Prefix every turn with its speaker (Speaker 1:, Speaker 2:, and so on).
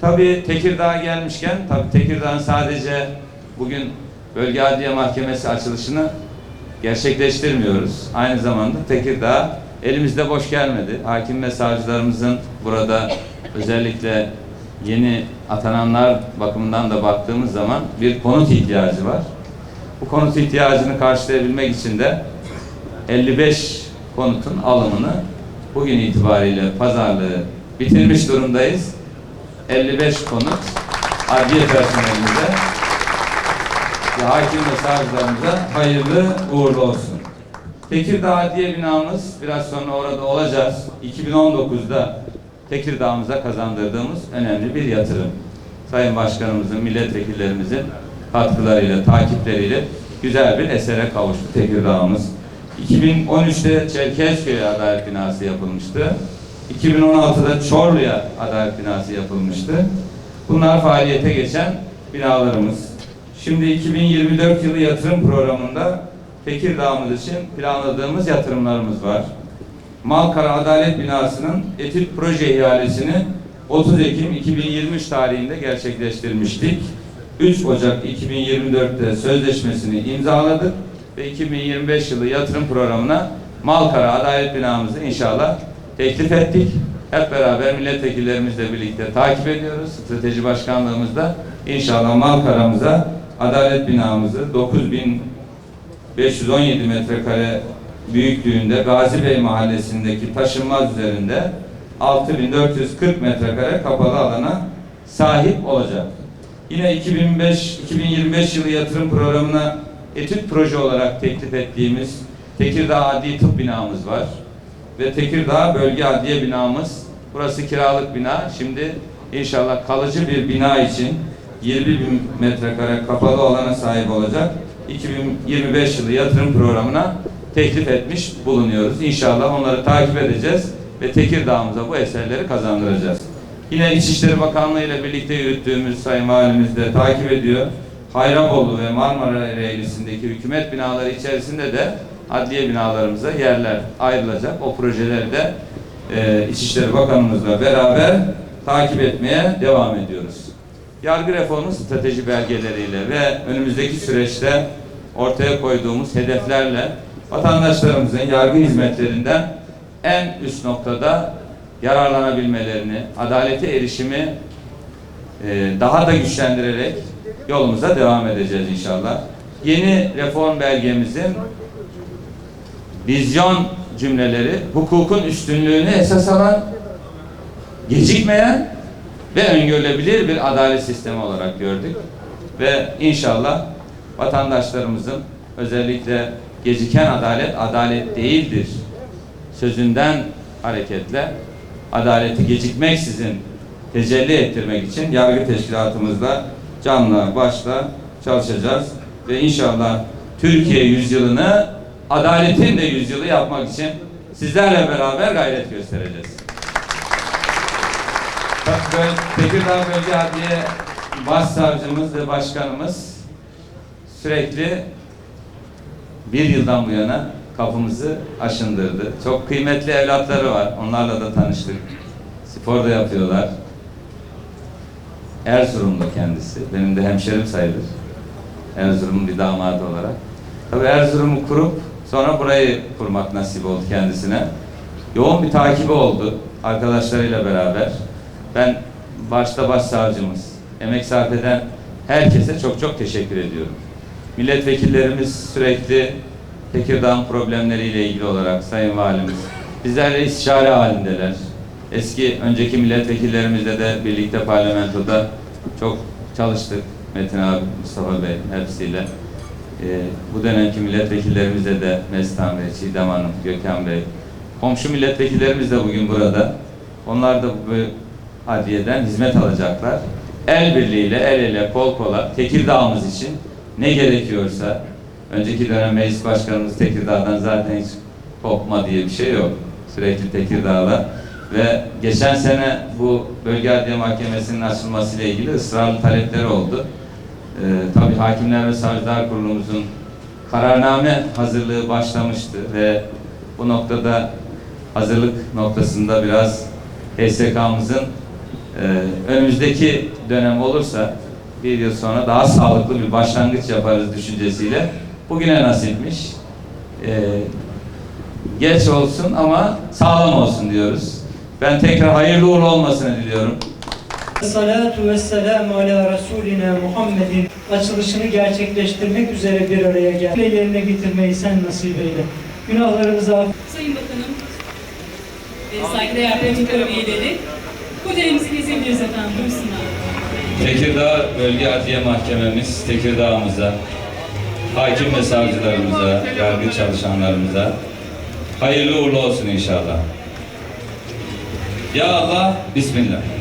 Speaker 1: Tabii Tekirdağ'a gelmişken, tabii Tekirdağ'ın sadece bugün Bölge Adliye Mahkemesi açılışını gerçekleştirmiyoruz. Aynı zamanda Tekirdağ elimizde boş gelmedi. Hakim ve savcılarımızın burada özellikle yeni atananlar bakımından da baktığımız zaman bir konut ihtiyacı var. Bu konut ihtiyacını karşılayabilmek için de 55 konutun alımını bugün itibariyle pazarlığı bitirmiş durumdayız. 55 konut adliye personelimize ve hakim ve savcılarımıza hayırlı uğurlu olsun. Tekirdağ Adliye binamız biraz sonra orada olacağız. 2019'da Tekirdağ'ımıza kazandırdığımız önemli bir yatırım. Sayın Başkanımızın, milletvekillerimizin katkılarıyla, takipleriyle güzel bir esere kavuştu Tekirdağ'ımız. 2013'te Çerkezköy'e adalet binası yapılmıştı. 2016'da Çorlu'ya adalet binası yapılmıştı. Bunlar faaliyete geçen binalarımız. Şimdi 2024 yılı yatırım programında Tekirdağ'ımız için planladığımız yatırımlarımız var. Malkara Adalet Binası'nın etüt proje ihalesini 30 Ekim 2023 tarihinde gerçekleştirmiştik. 3 Ocak 2024'te sözleşmesini imzaladık ve 2025 yılı yatırım programına Malkara Adalet Binamızı inşallah teklif ettik. Hep beraber milletvekillerimizle birlikte takip ediyoruz. Strateji Başkanlığımızda inşallah Malkara'mıza adalet binamızı 9517 metrekare büyüklüğünde Gazi Bey Mahallesi'ndeki taşınmaz üzerinde 6440 metrekare kapalı alana sahip olacak. Yine 2005-2025 yılı yatırım programına etüt proje olarak teklif ettiğimiz Tekirdağ Adli Tıp binamız var. Ve Tekirdağ Bölge Adliye binamız. Burası kiralık bina. Şimdi inşallah kalıcı bir bina için 20 bin metrekare kapalı alana sahip olacak. 2025 yılı yatırım programına teklif etmiş bulunuyoruz. İnşallah onları takip edeceğiz ve Tekirdağ'ımıza bu eserleri kazandıracağız. Yine İçişleri Bakanlığı ile birlikte yürüttüğümüz Sayın Valimiz de takip ediyor. Hayrabolu ve Marmara Ereğlisi'ndeki hükümet binaları içerisinde de adliye binalarımıza yerler ayrılacak. O projeleri de e, İçişleri Bakanımızla beraber takip etmeye devam ediyoruz. Yargı reformu strateji belgeleriyle ve önümüzdeki süreçte ortaya koyduğumuz hedeflerle vatandaşlarımızın yargı hizmetlerinden en üst noktada yararlanabilmelerini, adalete erişimi e, daha da güçlendirerek yolumuza devam edeceğiz inşallah. Yeni reform belgemizin vizyon cümleleri hukukun üstünlüğünü esas alan, gecikmeyen ve öngörülebilir bir adalet sistemi olarak gördük. Ve inşallah vatandaşlarımızın özellikle geciken adalet adalet değildir sözünden hareketle adaleti gecikmeksizin tecelli ettirmek için yargı teşkilatımızla canla başla çalışacağız ve inşallah Türkiye yüzyılını adaletin de yüzyılı yapmak için sizlerle beraber gayret göstereceğiz. Tekirdağ Bölge Adliye Başsavcımız ve Başkanımız sürekli bir yıldan bu yana kapımızı aşındırdı. Çok kıymetli evlatları var. Onlarla da tanıştık. Spor da yapıyorlar. Erzurumlu kendisi. Benim de hemşerim sayılır. Erzurum'un bir damadı olarak. Tabii Erzurum'u kurup sonra burayı kurmak nasip oldu kendisine. Yoğun bir takibi oldu arkadaşlarıyla beraber. Ben başta başsavcımız, emek sarf eden herkese çok çok teşekkür ediyorum. Milletvekillerimiz sürekli Tekirdağ'ın problemleriyle ilgili olarak Sayın Valimiz bizlerle istişare halindeler. Eski önceki milletvekillerimizle de birlikte parlamentoda çok çalıştık. Metin abi, Mustafa Bey hepsiyle. Ee, bu dönemki milletvekillerimizle de Mestan Bey, Çiğdem Hanım, Gökhan Bey. Komşu milletvekillerimiz de bugün burada. Onlar da bu adliyeden hizmet alacaklar. El birliğiyle, el ele, kol kola Tekirdağ'ımız için ne gerekiyorsa önceki dönem meclis başkanımız Tekirdağ'dan zaten hiç kopma diye bir şey yok. Sürekli Tekirdağ'da ve geçen sene bu Bölge Adliye Mahkemesi'nin açılmasıyla ilgili ısrarlı talepleri oldu. Ee, tabii Hakimler ve Savcılar Kurulumuzun kararname hazırlığı başlamıştı ve bu noktada hazırlık noktasında biraz HSK'mızın Ee, önümüzdeki dönem olursa bir yıl sonra daha sağlıklı bir başlangıç yaparız düşüncesiyle bugüne nasipmiş. Ee, geç olsun ama sağlam olsun diyoruz. Ben tekrar hayırlı uğurlu olmasını diliyorum.
Speaker 2: Salatu ve selamu ala Resulina Muhammedin açılışını gerçekleştirmek üzere bir araya gel. Yerine getirmeyi sen nasip eyle. Günahlarımızı affet.
Speaker 3: Sayın Bakanım, e, saygıdeğer kurulu üyeleri, kodelerimizi kesebiliriz efendim, buyursunlar.
Speaker 1: Tekirdağ Bölge Adliye Mahkememiz Tekirdağ'ımıza, hakim ve savcılarımıza, yargı çalışanlarımıza hayırlı uğurlu olsun inşallah. Ya Allah, Bismillah.